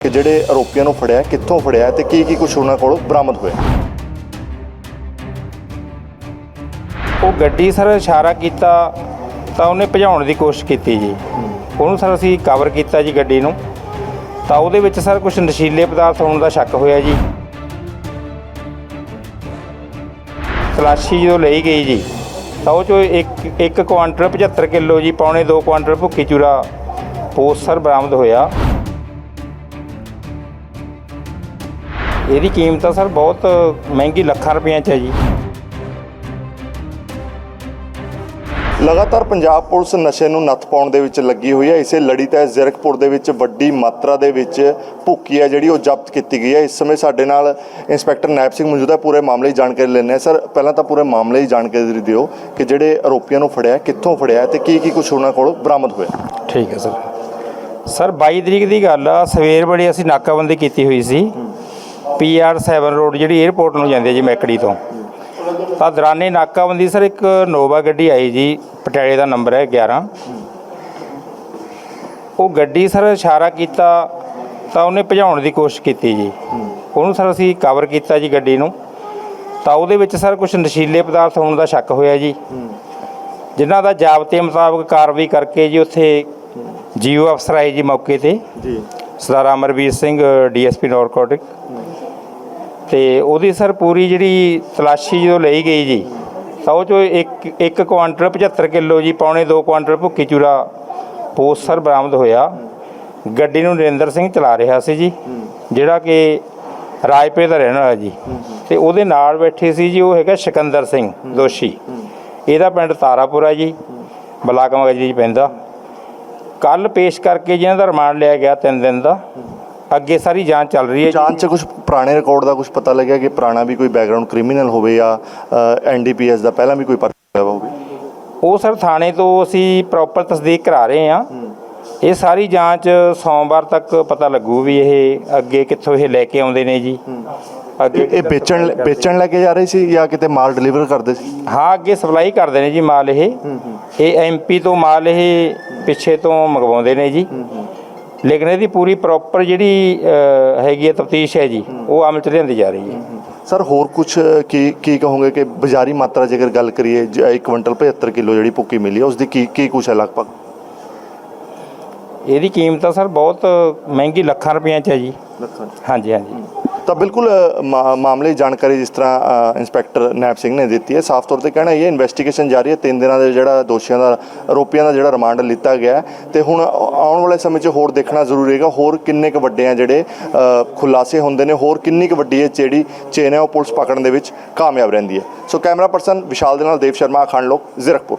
ਕਿ ਜਿਹੜੇ ਆਰੋਪੀਆਂ ਨੂੰ ਫੜਿਆ, ਕਿੱਥੋਂ ਫੜਿਆ ਤੇ ਕੀ ਕੀ ਕੁਝ ਉਹਨਾਂ ਕੋਲੋਂ ਬਰਾਮਦ ਹੋਇਆ? ਉਹ ਗੱਡੀ ਸਰ ਇਸ਼ਾਰਾ ਕੀਤਾ ਤਾਂ ਉਹਨੇ ਭਜਾਉਣ ਦੀ ਕੋਸ਼ਿਸ਼ ਕੀਤੀ ਜੀ। ਉਹਨੂੰ ਸਰ ਅਸੀਂ ਕਵਰ ਕੀਤਾ ਜੀ ਗੱਡੀ ਨੂੰ। ਤਾਂ ਉਹਦੇ ਵਿੱਚ ਸਰ ਕੁਝ ਨਸ਼ੀਲੇ ਪਦਾਰਥ ਹੋਣ ਦਾ ਸ਼ੱਕ ਹੋਇਆ ਜੀ। ਤਲਾਸ਼ੀ ਜਦੋਂ ਲਈ ਗਈ ਜੀ, ਤਾਂ ਉਹ ਚੋਂ ਇੱਕ ਇੱਕ ਕੁਆਂਟਲ 75 ਕਿਲੋ ਜੀ, ਪੌਣੇ 2 ਕੁਆਂਟਲ ਭੁੱਕੀ ਚੂਰਾ ਪੋਸਟ ਸਰ ਬਰਾਮਦ ਹੋਇਆ। ਇਹਦੀ ਕੀਮਤ ਤਾਂ ਸਰ ਬਹੁਤ ਮਹਿੰਗੀ ਲੱਖਾਂ ਰੁਪਈਆਂ 'ਚ ਹੈ ਜੀ। ਲਗਾਤਾਰ ਪੰਜਾਬ ਪੁਲਿਸ ਨਸ਼ੇ ਨੂੰ ਨੱਥ ਪਾਉਣ ਦੇ ਵਿੱਚ ਲੱਗੀ ਹੋਈ ਹੈ। ਇਸੇ ਲੜੀ ਤਹਿਤ ਜ਼ੀਰਕਪੁਰ ਦੇ ਵਿੱਚ ਵੱਡੀ ਮਾਤਰਾ ਦੇ ਵਿੱਚ ਭੁੱਕੀ ਹੈ ਜਿਹੜੀ ਉਹ ਜ਼ਬਤ ਕੀਤੀ ਗਈ ਹੈ। ਇਸ ਸਮੇਂ ਸਾਡੇ ਨਾਲ ਇੰਸਪੈਕਟਰ ਨੈਬ ਸਿੰਘ ਮੌਜੂਦ ਹੈ। ਪੂਰੇ ਮਾਮਲੇ ਦੀ ਜਾਣਕਾਰੀ ਲੈਣੇ ਸਰ ਪਹਿਲਾਂ ਤਾਂ ਪੂਰੇ ਮਾਮਲੇ ਦੀ ਜਾਣਕਾਰੀ ਦਿਓ ਕਿ ਜਿਹੜੇ ਆਰੋਪੀਆਂ ਨੂੰ ਫੜਿਆ ਕਿੱਥੋਂ ਫੜਿਆ ਤੇ ਕੀ ਕੀ ਕੁਝ ਉਹਨਾਂ ਕੋਲੋਂ ਬਰਾਮਦ ਹੋਇਆ। ਠੀਕ ਹੈ ਸਰ। ਸਰ 22 ਤਰੀਕ ਦੀ ਗੱਲ ਆ। ਸਵੇਰ ਬੜੀ ਅਸੀਂ ਨਾਕਾਬੰਦੀ ਕੀਤੀ ਹੋਈ ਸੀ। ਪੀਆਰ 7 ਰੋਡ ਜਿਹੜੀ 에ਅਰਪੋਰਟ ਨੂੰ ਜਾਂਦੀ ਹੈ ਜੀ ਮੈਕੜੀ ਤੋਂ। ਤਾਂ ਦੌਰਾਨੇ ਨਾਕਾਬੰਦੀ ਸਰ ਇੱਕ ਨੋਵਾ ਗੱਡੀ ਆਈ ਜੀ ਪਟਿਆਲੇ ਦਾ ਨੰਬਰ ਹੈ 11 ਉਹ ਗੱਡੀ ਸਰ ਇਸ਼ਾਰਾ ਕੀਤਾ ਤਾਂ ਉਹਨੇ ਭਜਾਉਣ ਦੀ ਕੋਸ਼ਿਸ਼ ਕੀਤੀ ਜੀ। ਉਹਨੂੰ ਸਰ ਅਸੀਂ ਕਵਰ ਕੀਤਾ ਜੀ ਗੱਡੀ ਨੂੰ। ਤਾਂ ਉਹਦੇ ਵਿੱਚ ਸਰ ਕੁਝ ਨਸ਼ੀਲੇ ਪਦਾਰਥ ਹੋਣ ਦਾ ਸ਼ੱਕ ਹੋਇਆ ਜੀ। ਜਿਨ੍ਹਾਂ ਦਾ ਜਾਬਤੇ ਮੁਤਾਬਕ ਕਾਰਵਾਈ ਕਰਕੇ ਜੀ ਉੱਥੇ ਜੀਓ ਅਫਸਰ ਆਏ ਜੀ ਮੌਕੇ ਤੇ। ਜੀ। Sardar Amarveer Singh DSP narcotic. ਤੇ ਉਹਦੀ ਸਰ ਪੂਰੀ ਜਿਹੜੀ ਤਲਾਸ਼ੀ ਜਦੋਂ ਲਈ ਗਈ ਜੀ, ਤਾਂ ਉਹ ਚੋਂ ਇੱਕ ਇੱਕ ਕੁਆਂਟਲ 75 ਕਿਲੋ ਜੀ, ਪੌਣੇ 2 ਕੁਆਂਟਲ ਭੁੱਕੀ ਚੂਰਾ ਪੋਸਟ ਸਰ ਬਰਾਮਦ ਹੋਇਆ। ਗੱਡੀ ਨੂੰ ਨਰਿੰਦਰ ਸਿੰਘ ਚਲਾ ਰਿਹਾ ਸੀ ਜੀ, ਜਿਹੜਾ ਕਿ ਰਾਜਪੇ ਦਾ ਰਹਿਣ ਵਾਲਾ ਜੀ। ਤੇ ਉਹਦੇ ਨਾਲ ਬੈਠੇ ਸੀ ਜੀ, ਉਹ ਹੈਗਾ ਸਿਕੰਦਰ ਸਿੰਘ ਦੋਸ਼ੀ। ਇਹਦਾ ਪਿੰਡ ਤਾਰਾਪੁਰਾ ਜੀ, ਬਲਾਕ ਮਗਜੀ ਜੀ ਪੈਂਦਾ। ਕੱਲ ਪੇਸ਼ ਕਰਕੇ ਜਿਹਨਾਂ ਦਾ ਰਿਮਾਂਡ ਲਿਆ ਗਿਆ 3 ਦਿਨ ਦਾ ਅੱਗੇ ਸਾਰੀ ਜਾਂਚ ਚੱਲ ਰਹੀ ਹੈ ਜਾਂਚ 'ਚ ਕੁਝ ਪੁਰਾਣੇ ਰਿਕਾਰਡ ਦਾ ਕੁਝ ਪਤਾ ਲੱਗਿਆ ਕਿ ਪੁਰਾਣਾ ਵੀ ਕੋਈ ਬੈਕਗ੍ਰਾਉਂਡ ਕ੍ਰਿਮੀਨਲ ਹੋਵੇ ਜਾਂ ਐਨਡੀਪੀਐਸ ਦਾ ਪਹਿਲਾਂ ਵੀ ਕੋਈ ਪਰਚਾ ਹੋਵੇ? ਉਹ ਸਰ ਥਾਣੇ ਤੋਂ ਅਸੀਂ ਪ੍ਰੋਪਰ ਤਸਦੀਕ ਕਰਾ ਰਹੇ ਹਾਂ। ਇਹ ਸਾਰੀ ਜਾਂਚ ਸੋਮਵਾਰ ਤੱਕ ਪਤਾ ਲੱਗੂ ਵੀ ਇਹ ਅੱਗੇ ਕਿੱਥੋਂ ਇਹ ਲੈ ਕੇ ਆਉਂਦੇ ਨੇ ਜੀ। ਅੱਗੇ ਇਹ ਇਹ ਵੇਚਣ ਵੇਚਣ ਲੈ ਕੇ ਜਾ ਰਹੇ ਸੀ ਜਾਂ ਕਿਤੇ ਮਾਲ ਡਿਲੀਵਰ ਕਰਦੇ ਸੀ? ਹਾਂ ਅੱਗੇ ਸਪਲਾਈ ਕਰਦੇ ਨੇ ਜੀ ਮਾਲ ਇਹ। ਇਹ ਐਮਪੀ ਤੋਂ ਮਾਲ ਇਹ ਪਿੱਛੇ ਤੋਂ ਮੰਗਵਾਉਂਦੇ ਨੇ ਜੀ। ਲੇਕਿਨ ਇਹਦੀ ਪੂਰੀ ਪ੍ਰੋਪਰ ਜਿਹੜੀ ਹੈਗੀ ਹੈ ਤਫਤੀਸ਼ ਹੈ ਜੀ ਉਹ ਅਮਲ ਚ ਲਿਆਂਦੀ ਜਾ ਰਹੀ ਹੈ। ਸਰ ਹੋਰ ਕੁਝ ਕੀ ਕੀ ਕਹੋਗੇ ਕਿ ਬਾਜ਼ਾਰੀ ਮਾਤਰਾ ਜੇਕਰ ਗੱਲ ਕਰੀਏ 1 ਕੁਇੰਟਲ 75 ਕਿਲੋ ਜਿਹੜੀ ਭੁੱਕੀ ਮਿਲੀ ਹੈ ਉਸ ਦੀ ਕੀ ਕੀ ਕੁਛ ਹੈ ਲਗਭਗ? ਇਹਦੀ ਕੀਮਤ ਤਾਂ ਸਰ ਬਹੁਤ ਮਹਿੰਗੀ ਲੱਖਾਂ ਰੁਪਈਆਂ 'ਚ ਹੈ ਜੀ। ਲੱਖਾਂ ਹਾਂਜੀ ਹਾਂਜੀ। ਤਾਂ ਬਿਲਕੁਲ ਮਾ- ਮਾਮਲੇ ਜਾਣਕਾਰੀ ਜਿਸ ਤਰ੍ਹਾਂ ਇੰਸਪੈਕਟਰ ਨੈਬ ਸਿੰਘ ਨੇ ਦਿੱਤੀ ਹੈ। ਸਾਫ਼ ਤੌਰ ਤੇ ਕਹਿਣਾ ਇਹ ਇਨਵੈਸਟੀਗੇਸ਼ਨ ਜਾਰੀ ਹੈ। ਤਿੰਨ ਦਿਨਾਂ ਦੇ ਜਿਹੜਾ ਦੋਸ਼ੀਆਂ ਦਾ, ਆਰੋਪੀਆਂ ਦਾ ਜਿਹੜਾ ਰਿਮਾਂਡ ਲਿੱਤਾ ਗਿਆ ਹੈ। ਤੇ ਹੁਣ ਆਉਣ ਵਾਲੇ ਸਮੇਂ 'ਚ ਹੋਰ ਦੇਖਣਾ ਜ਼ਰੂਰੀ ਹੈਗਾ। ਹੋਰ ਕਿੰਨੇ ਕੁ ਵੱਡੇ ਆ ਜਿਹੜੇ ਖੁਲਾਸੇ ਹੁੰਦੇ ਨੇ, ਹੋਰ ਕਿੰਨੀ ਕੁ ਵੱਡੀ ਇਹ ਜਿਹੜੀ ਚੇਨ ਹੈ ਉਹ ਪੁਲਿਸ ਪਕੜਨ ਦੇ ਵਿੱਚ ਕਾਮਯਾਬ ਰਹਿੰਦੀ ਹੈ। ਸੋ ਕੈਮਰਾ ਪਰਸਨ ਵਿਸ਼ਾਲ ਦੇ ਨਾਲ ਦੇਵ ਸ਼ਰਮਾ, ਅਖੰਡ ਲੋਕ, ਜ਼ੀਰਕਪੁਰ।